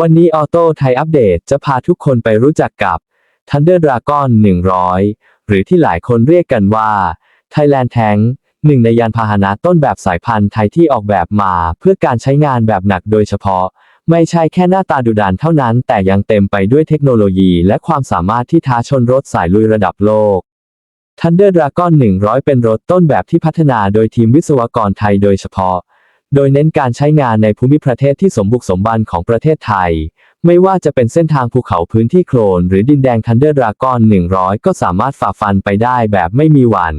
วันนี้ออโต้ไทยอัปเดตจะพาทุกคนไปรู้จักกับ Thunder Dragon 100 หรือที่หลายคนเรียกกันว่า Thailand Tank หนึ่งในยานพาหนะต้นแบบสายพันธุ์ไทยที่ออกแบบมาเพื่อการใช้งานแบบหนักโดยเฉพาะ ไม่ใช่แค่หน้าตาดุดันเท่านั้น แต่ยังเต็มไปด้วยเทคโนโลยีและความสามารถที่ท้าชนรถสายลุยระดับโลก Thunder Dragon 100 เป็นรถต้นแบบที่พัฒนาโดยทีมวิศวกรไทยโดยเฉพาะ โดยเน้นการใช้งานในภูมิประเทศที่สมบุกสมบันของประเทศไทย ไม่ว่าจะเป็นเส้นทางภูเขาพื้นที่โคลน หรือดินแดง Thunder Dragon 100 ก็สามารถฝ่าฟันไปได้แบบไม่มีวัน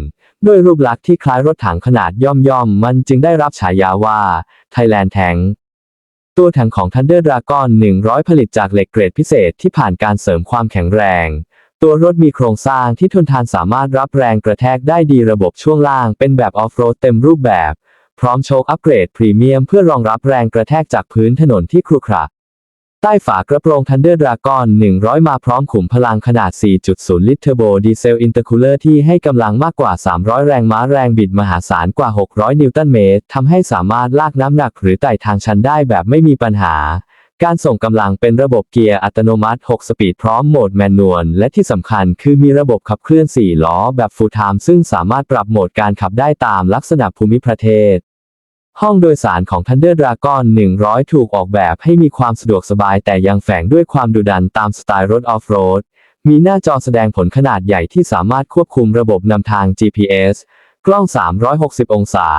ด้วยรูปลักษณ์ที่คล้ายรถถังขนาดย่อมย่อมๆมันจึงได้รับฉายาว่า Thailand Tank ตัวถังของ Thunder Dragon 100 ผลิตจากเหล็กเกรดพิเศษที่ผ่านการเสริมความแข็งแรง ตัวรถมีโครงสร้างที่ทนทานสามารถรับแรงกระแทกได้ดีระบบช่วงล่างเป็นแบบออฟโรดเต็มรูปแบบ พร้อมโชคอัปเกรดพรีเมียมเพื่อรองรับแรงกระแทกจากพื้นถนนที่ครุขระใต้ฝากระโปรง Thunder Dragon 100 มาพร้อมขุมพลังขนาด 4.0 ลิตรเทอร์โบดีเซลอินเตอร์คูลเลอร์ที่ให้กำลังมากกว่า 300 แรงม้าแรงบิดมหาศาลกว่า 600 นิวตันเมตรทำให้สามารถลากน้ำหนักหรือไต่ทางชันได้แบบไม่มีปัญหา การส่งกำลังเป็นระบบเกียร์อัตโนมัติ 6 สปีดพร้อมโหมดแมนนวล และที่สำคัญคือมีระบบขับเคลื่อน 4 ล้อแบบ Full Time ซึ่งสามารถปรับโหมดการขับได้ตามลักษณะภูมิประเทศ ห้องโดยสารของ Thunder Dragon 100 ถูกออกแบบให้มีความสะดวกสบายแต่ยังแฝงด้วยความดุดันตามสไตล์รถออฟโรด มีหน้าจอแสดงผลขนาดใหญ่ที่สามารถควบคุมระบบนำทาง GPS กล้อง 360 องศา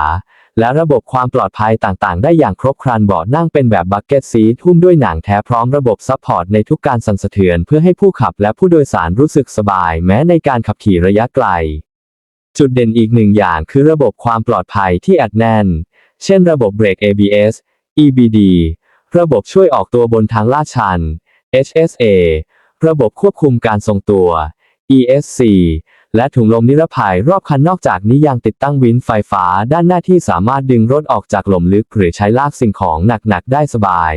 และระบบความปลอดภัยต่างๆ ได้อย่างครบครันเบาะนั่งเป็นแบบบักเก็ตซีทหุ้มด้วยหนังแท้พร้อมระบบซัพพอร์ตในทุกการสั่นสะเทือนเพื่อให้ผู้ขับและผู้โดยสารรู้สึกสบาย แม้ในการขับขี่ระยะไกล จุดเด่นอีกหนึ่งอย่างคือระบบความปลอดภัยที่อัดแน่น เช่น ระบบเบรก ABS EBD ระบบช่วยออกตัวบนทางลาดชัน HSA ระบบควบคุมการทรงตัว ESC และถุงลมนิรภัยรอบคันนอกจากนี้ยังติดตั้งวินไฟฟ้าด้านหน้าที่สามารถดึงรถออกจากหล่มลึกหรือใช้ลากสิ่งของหนักๆได้สบาย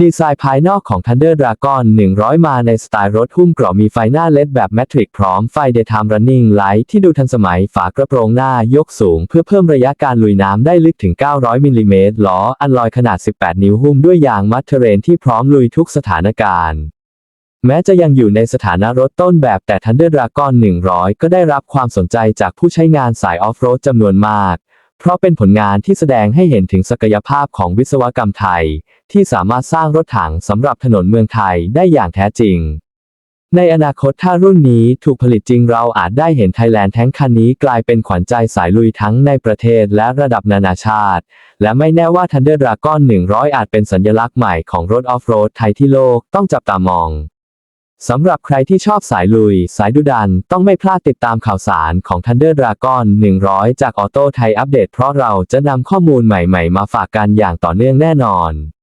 ดีไซน์ภายนอกของ Thunder Dragon 100 มาในสไตล์รถหุ้มเกราะมีไฟหน้าเลดแบบแมทริกพร้อมไฟ Daytime Running Light ที่ดูทันสมัยฝากระโปรงหน้ายกสูงเพื่อเพิ่มระยะการลุยน้ำได้ลึกถึง 900 มิลลิเมตรล้ออันลอยขนาด 18 นิ้วหุ้มด้วยยางมัดเทเรนที่พร้อมลุยทุกสถานการณ์ แม้จะยังอยู่ในสถานะรถต้นแบบแต่ Thunder Dragon 100 ก็ได้รับความสนใจจากผู้ใช้งานสายออฟโรดจำนวนมาก เพราะเป็นผลงานที่แสดงให้เห็นถึงศักยภาพของวิศวกรรมไทย ที่สามารถสร้างรถถังสำหรับถนนเมืองไทยได้อย่างแท้จริง ในอนาคตถ้ารุ่นนี้ถูกผลิตจริงเราอาจได้เห็นไทยแลนด์แท้งคันนี้กลายเป็นขวัญใจสายลุยทั้งในประเทศและระดับนานาชาติ และไม่แน่ว่า Thunder Dragon 100 อาจเป็นสัญลักษณ์ใหม่ของรถออฟโรดไทยที่โลกต้องจับตามอง สำหรับใครที่ชอบสายลุย สายดุดัน ต้องไม่พลาดติดตามข่าวสารของ Thunder Dragon 100 จากออโต้ไทยอัปเดตเพราะเราจะนำข้อมูลใหม่ๆ มาฝากกันอย่างต่อเนื่องแน่นอน